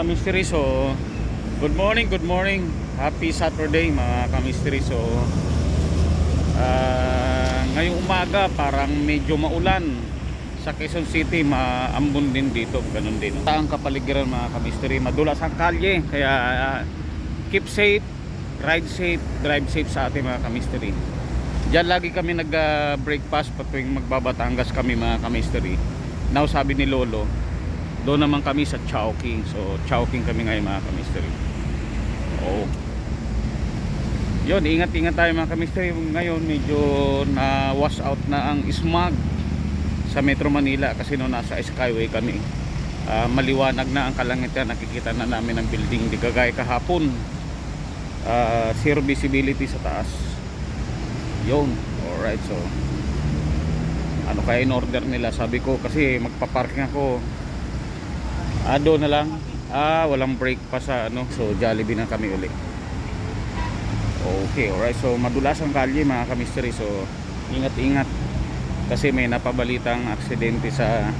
kamisteri. So, good morning, good morning. Happy Saturday mga kamisteri. So, ah, ngayong umaga parang medyo maulan sa Quezon City. Maambon din dito. Ganun din. Ang kapaligiran mga kamisteri. Madulas ang kalye. Kaya ah, keep safe, ride safe, drive safe sa ating mga kamisteri. Diyan lagi kami nag-breakfast uh, tuwing magbabatangas kami mga kamisteri. Now sabi ni Lolo, doon naman kami sa Chowking. So, Chowking kami ngayon mga kamisteri. Oo. Yun, ingat-ingat tayo mga kamisteri. Ngayon, medyo na-wash out na ang smog sa Metro Manila kasi no nasa Skyway kami. Ah, maliwanag na ang kalangitan. Nakikita na namin ang building. Di kagaya kahapon. Ah, zero visibility sa taas. Yun. Alright, so ano kaya in order nila sabi ko kasi magpa-parking ako Ado na lang. Ah, walang break pa sa ano. So, Jollibee na kami uli. Okay, alright. So, madulas ang kalye mga kamisteri. So, ingat-ingat. Kasi may napabalitang aksidente sa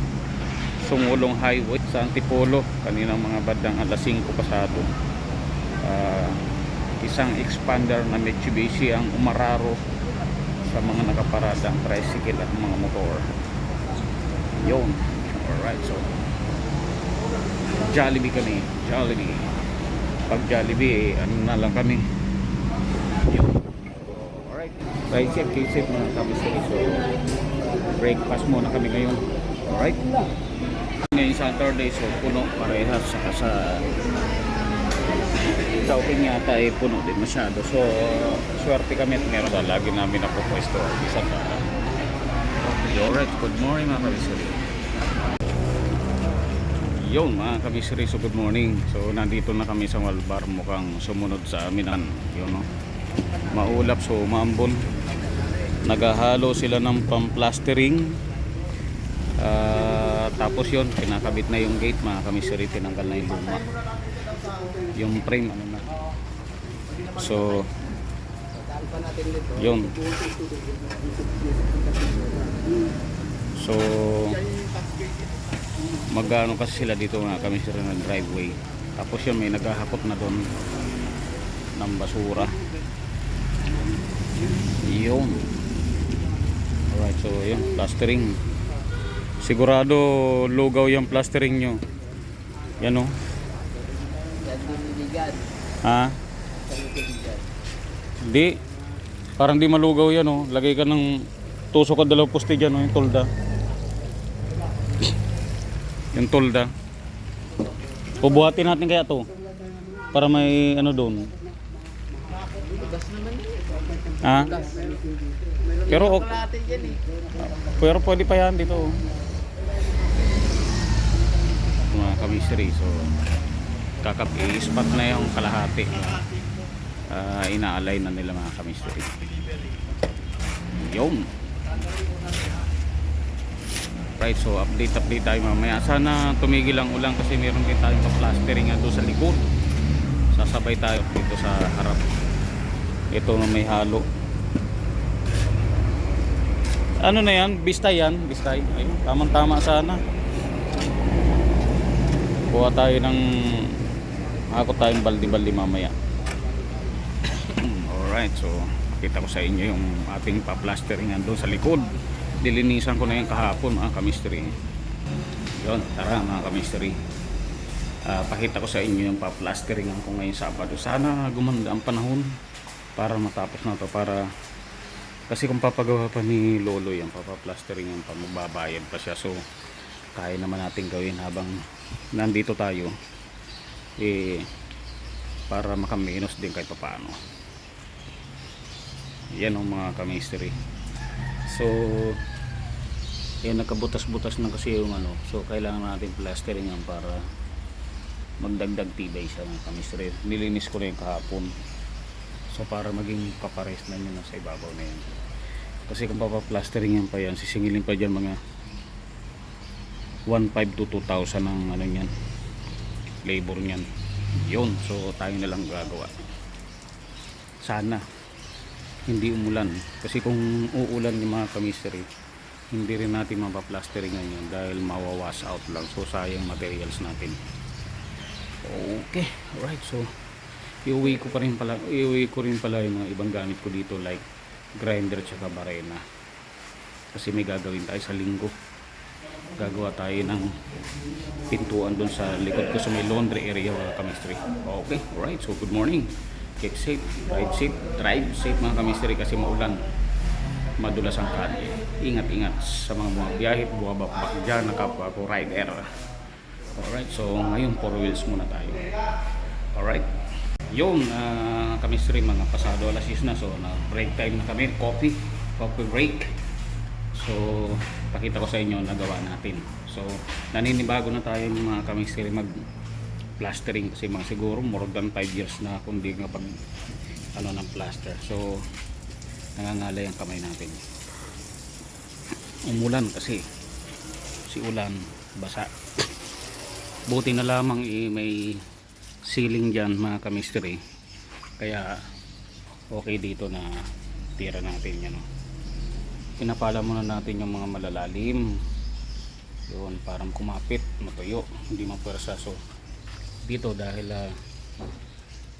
Sungulong Highway sa Antipolo. Kaninang mga bandang alas 5 pasado. Ah, isang expander na Mitsubishi ang umararo sa mga nakaparadang tricycle at mga motor. Yun. Alright, so Jollibee kami Jollibee. Pag Jollibee eh, ano na lang kami. Yun. Alright. Right safe keep safe mga kamisiri so breakfast muna kami ngayon. Alright. Ngayon Saturday so puno parehas saka sa Chowking yata ay puno din masyado. So swerte kami at meron na lagi namin ako pwesto isang alright good morning mga kamisiri Yon mga kamisri, so good morning. So nandito na kami sa Walbar, mukhang sumunod sa amin ang yun no. Maulap so maambon. Nagahalo sila ng pamplastering. Ah, tapos yon pinakabit na yung gate mga kamisri, tinanggal na yung luma. Yung frame ano na. So yun. So magano kasi sila dito nga kami sila ng driveway. Tapos yun may naghahakot na doon ng basura. Yun. Alright so yun plastering. Sigurado lugaw yung plastering nyo. Yan o. Ha? Di. Parang di malugaw yan o. Lagay ka ng tusok ka dalawang poste dyan o yung tolda yung tolda pubuhatin natin kaya to. Para may ano doon ha? Pero ok pero pwede pa yan dito oh. mga kamisri so kakap i-spot na yung kalahati. Uh, inaalay na nila mga kamisri yun Right, so update update tayo mamaya. Sana tumigil ang ulan kasi meron din tayong pa-plastering doon sa likod. Sasabay tayo dito sa harap. Ito na may halo. Ano na yan? Bistay yan? Bistay. Ayun, tamang-tama sana. Kuha tayo ng ako tayong baldi-baldi mamaya. Alright, so kita ko sa inyo yung ating pa-plastering doon sa likod dilinisan ko na yung kahapon mga kamisteri yun tara mga kamisteri uh, pakita ko sa inyo yung pa-plastering ko ngayong Sabado. Sana gumanda ang panahon para matapos na to para kasi kung papagawa pa ni Lolo yung papaplastering yung pamababayad pa siya. So kaya naman natin gawin habang nandito tayo eh para makaminos din kahit paano yan ang mga kamisteri so yan nakabutas-butas na kasi yung ano. So kailangan natin plastering yan para magdagdag tibay sa mga kamisteri nilinis ko na yung kahapon. So para maging kapares na yun sa ibabaw na yan kasi kung papaplastering yan pa yan sisingilin pa dyan mga 1.5 to 2,000 ang ano yan labor niyan. Yun. So tayo na lang gagawa. Sana. Hindi umulan. Kasi kung uulan yung mga kamisteri hindi rin natin mapaplastering ngayon dahil mawawash out lang so sayang materials natin Okay, alright. So, iuwi ko pa rin pala, iuwi ko rin pala yung mga ibang gamit ko dito like grinder tsaka barena. Kasi may gagawin tayo sa linggo. Gagawa tayo ng pintuan doon sa likod ko sa may laundry area mga kamistry. Okay, alright. So, good morning. Keep safe, drive safe, drive safe mga kamistry kasi maulan. Madulas ang kalye. Ingat-ingat sa mga mga biyahe, buwabak-bak dyan, nakapwa ko rider. Alright, so ngayon four wheels muna tayo. Alright. Yun, uh, kami stream mga pasado alas 6 na. So, na break time na kami. Coffee. Coffee break. So, pakita ko sa inyo nagawa natin. So, naninibago na tayo mga kami stream mag plastering kasi mga siguro more than 5 years na kung di nga pag ano ng plaster. So, nangangalay ang kamay natin. Umulan kasi. Si ulan basa. Buti na lamang eh, may ceiling dyan mga kamistry kaya okay dito na tira natin yan oh. pinapala muna natin yung mga malalalim. Yun parang kumapit matuyo. Hindi mapwersa. So dito dahil ah,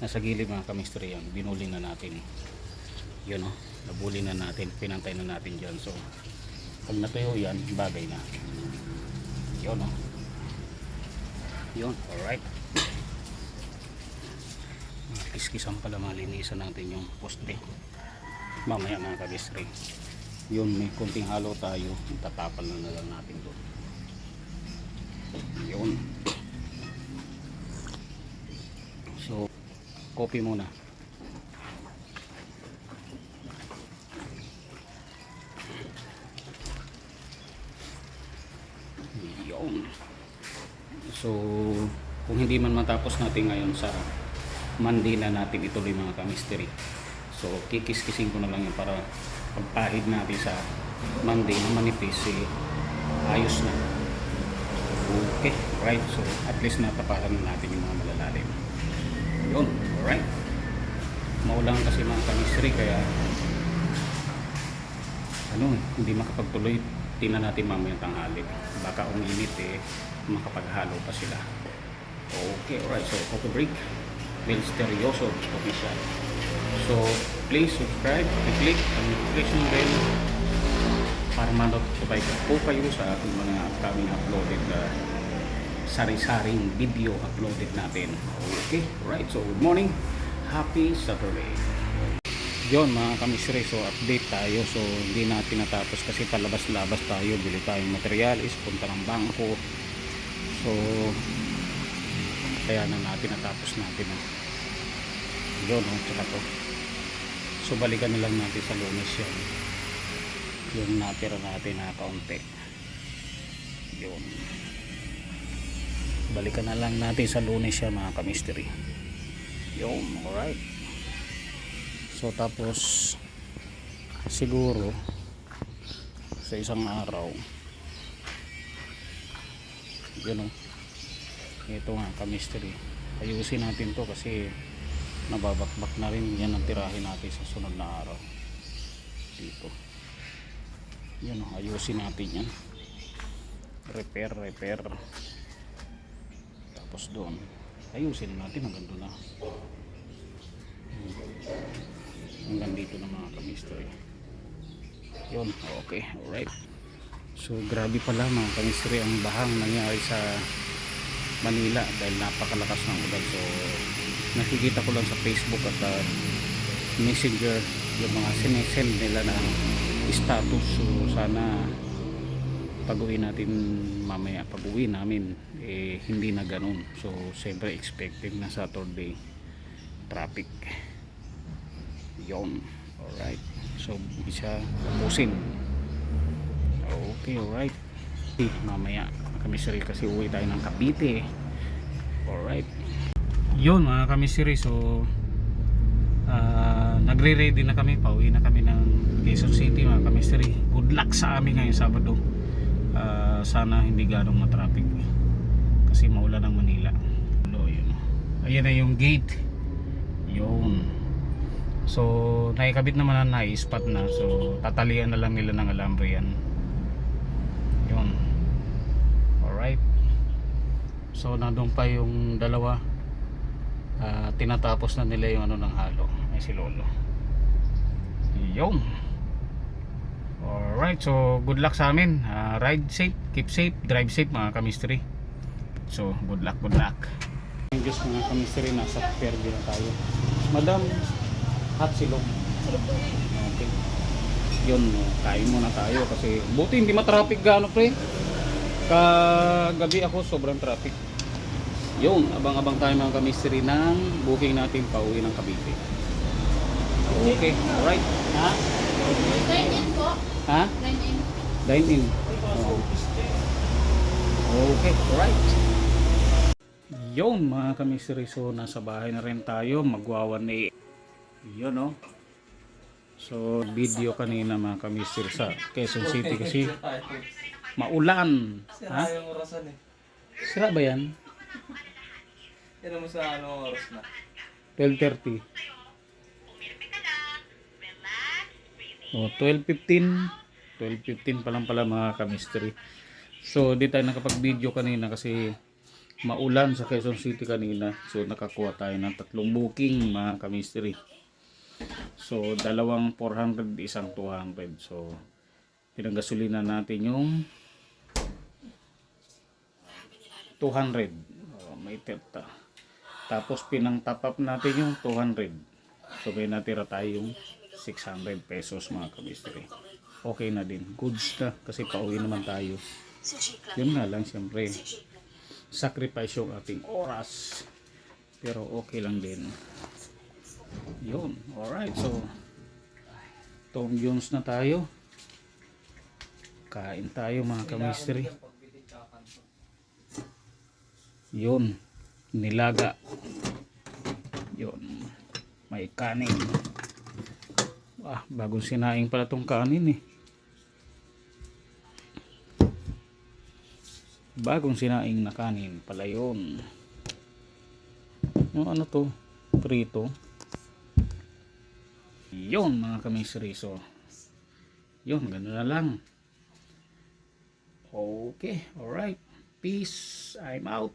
nasa gilid mga kamistry yan binuli na natin. Yun oh. Nabuli na natin. Pinantay na natin dyan. So pag natuyo yan bagay na yun oh yun, alright. Kiskisan pala malinisan natin yung poste. Mamaya mga kabisri. Yun, may kunting halo tayo. Tatapal na, na lang natin doon. Yun. So, copy muna. Yun. So, kung hindi man matapos natin ngayon sa Monday na natin ituloy mga kamisteri. So, kikis-kising ko na lang yun para pagpahid natin sa Monday na manipis, eh, ayos na. Okay, right. So, at least natapalan na natin yung mga malalalim. Yun, alright. Maulang kasi mga kamisteri, kaya ano hindi makapagtuloy. Tingnan natin mamaya tanghali. Baka uminit eh, makapaghalo pa sila. Okay, alright. So, coffee break. Bill Stereoso official. So, please subscribe and click ang notification bell para ma-notify ka po kayo sa ating mga upcoming uploaded na sari-saring video uploaded natin. Okay, alright. So, good morning. Happy Saturday. Yon mga kamisre, so update tayo. So, hindi natin natapos kasi palabas-labas tayo. Bili tayong materialis, punta ng bangko, So, kaya na natin natapos natin. Oh. Yun, oh, tsaka to. So, balikan na lang natin sa lunes yan. Yung natira natin na kaunti. Yun. Balikan na lang natin sa lunes yan mga kamisteri. Yun, alright. So, tapos, siguro, sa isang araw, yun o ito nga chemistry ayusin natin to kasi nababakbak na rin. Yan ang tirahin natin sa sunod na araw. Dito. Yun o ayusin natin yan. Repair repair. Tapos doon ayusin natin hanggang doon na hanggang dito na mga chemistry yun okay alright So grabe pala mga kamistri ang bahang nangyari sa Manila dahil napakalakas ng ulan. So nakikita ko lang sa Facebook at uh, Messenger yung mga sinesend nila na status. So sana pag uwi natin mamaya pag uwi namin eh, hindi na ganun. So siyempre expecting na Saturday traffic. Yon. Alright. So bisa tapusin Okay, alright. Mamaya kamisiri kasi uwi tayo ng Cavite. Alright. Yun mga kamisiri. So, uh, nagre-ready na kami. Pauwi na kami ng Quezon City mga kamisiri. Good luck sa amin ngayong Sabado. Uh, sana hindi ganong matraffic. Kasi maulan ng Manila. Yun. Ayan na yung gate. Yun. So, naikabit naman na nai-spot na. So, tatalian na lang nila ng alambre yan yun alright so nandun pa yung dalawa ah, tinatapos na nila yung ano ng halo. Ay si Lolo. Yung. Alright, so good luck sa amin. Ah, ride safe, keep safe, drive safe mga kamistry. So, good luck, good luck. Ang Diyos mga kamistry, nasa Fairview na tayo. Madam, hot silog. Okay. Yun, kain muna tayo kasi buti hindi matraffic gaano pre. Kagabi ako sobrang traffic. Yun, abang-abang tayo mga kamistry ng booking natin pauwi ng Cavite. Okay, alright. Ha? Dine-in po. Ha? Dine-in. Dine in. Oh. Okay, alright. Yun mga kamisiri, so nasa bahay na rin tayo, magwawan ni yun no. So video kanina mga kamisiri sa Quezon City kasi maulan. Ha? Sira eh. Sira ba yan? Yan mo sa ano oras na. 12.30. Oh, 12.15. 12.15 pa lang pala mga kamistry. So, di tayo nakapag-video kanina kasi maulan sa Quezon City kanina. So, nakakuha tayo ng tatlong booking mga kamistry. So, dalawang 400, isang 200. So, pinanggasolina natin yung 200. Oh, may terta. Tapos pinang top up natin yung 200. So may natira tayong 600 pesos mga kabistri. Okay na din. Goods na kasi pauwi naman tayo. Yun nga lang siyempre. Sacrifice yung ating oras. Pero okay lang din. Yun. Alright. So Tom Jones na tayo. Kain tayo mga kamistri. Yun. Nilaga. Yun. May kanin. Ah, bagong sinaing pala tong kanin eh. Bagong sinaing na kanin pala yun. Yung ano to? Prito. Yun mga kamisri. So, yun, gano'n na lang. Okay, alright. Peace. I'm out.